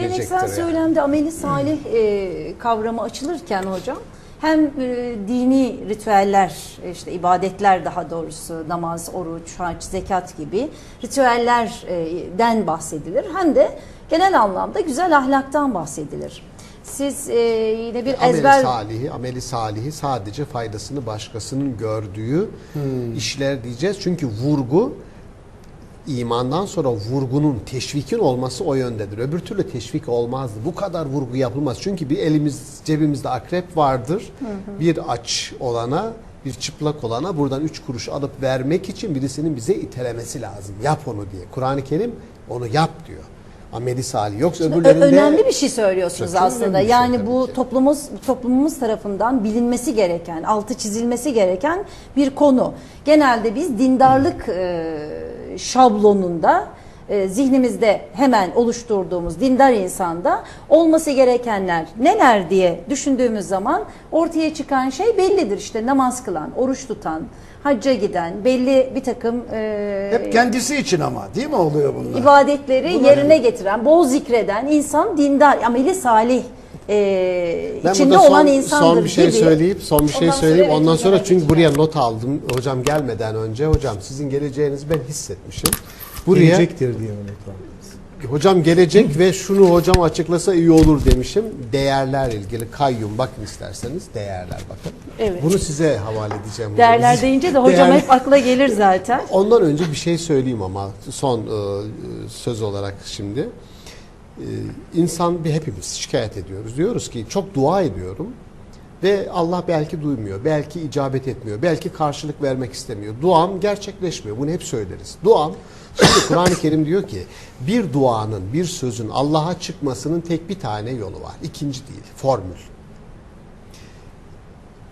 Geleneksel söylemde ameli salih e, kavramı açılırken hocam hem e, dini ritüeller, işte ibadetler daha doğrusu namaz, oruç, hac, zekat gibi ritüellerden bahsedilir. Hem de genel anlamda güzel ahlaktan bahsedilir. Siz e, yine bir Ameli ezber salihi, ameli salihi sadece faydasını başkasının gördüğü işler diyeceğiz. Çünkü vurgu imandan sonra vurgunun, teşvikin olması o yöndedir. Öbür türlü teşvik olmazdı. Bu kadar vurgu yapılmaz. Çünkü bir elimiz cebimizde akrep vardır. Bir aç olana, bir çıplak olana buradan üç kuruş alıp vermek için birisinin bize itelemesi lazım. Yap onu diye. Kur'an-ı Kerim onu yap diyor. Ameli salih. Yoksa öbürlerinde... önemli bir şey söylüyorsunuz aslında. şey yani bu ki. toplumumuz toplumumuz tarafından bilinmesi gereken, altı çizilmesi gereken bir konu. Genelde biz dindarlık e, şablonunda e, zihnimizde hemen oluşturduğumuz dindar insanda olması gerekenler neler diye düşündüğümüz zaman ortaya çıkan şey bellidir. İşte namaz kılan, oruç tutan, hacca giden, belli bir takım e, Hep kendisi için ama değil mi oluyor bunlar? ibadetleri yerine getiren, bol zikreden insan dindar, ameli salih e, Ben içinde burada olan son, insandır son bir şey gibi. söyleyip son bir şey Ondan sonra söyleyeyim. evet, Ondan sonra çünkü buraya not aldım. Hocam gelmeden önce hocam sizin geleceğinizi ben hissetmişim. Buraya Gelecektir diye unutmam. hocam gelecek ve şunu hocam açıklasa iyi olur demişim. Değerler ilgili kayyum bakın isterseniz değerler bakın. Evet. Bunu size havale edeceğim. hocam. Değerler deyince de hocam Değerler- hep akla gelir zaten. Ondan önce bir şey söyleyeyim ama son e, söz olarak şimdi. E, insan bir hepimiz şikayet ediyoruz. Diyoruz ki çok dua ediyorum ve Allah belki duymuyor, belki icabet etmiyor, belki karşılık vermek istemiyor. Duam gerçekleşmiyor. Bunu hep söyleriz. Duam Şimdi Kur'an-ı Kerim diyor ki bir duanın, bir sözün Allah'a çıkmasının tek bir tane yolu var. İkinci değil, formül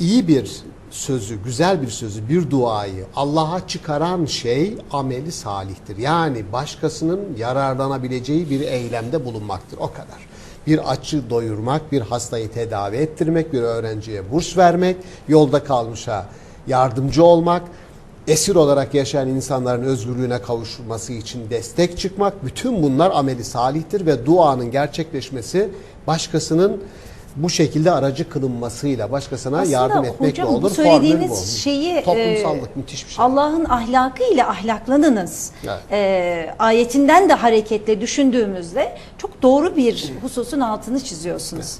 iyi bir sözü, güzel bir sözü, bir duayı Allah'a çıkaran şey ameli salihtir. Yani başkasının yararlanabileceği bir eylemde bulunmaktır. O kadar. Bir açı doyurmak, bir hastayı tedavi ettirmek, bir öğrenciye burs vermek, yolda kalmışa yardımcı olmak, esir olarak yaşayan insanların özgürlüğüne kavuşması için destek çıkmak, bütün bunlar ameli salihtir ve duanın gerçekleşmesi başkasının bu şekilde aracı kılınmasıyla başkasına Aslında yardım etmekle hocam olur. söylediğiniz bu. şeyi toplumsallık e, müthiş bir şey. Allah'ın ahlakı ile ahlaklanınız Evet. e, ayetinden de hareketle düşündüğümüzde çok doğru bir hususun altını çiziyorsunuz.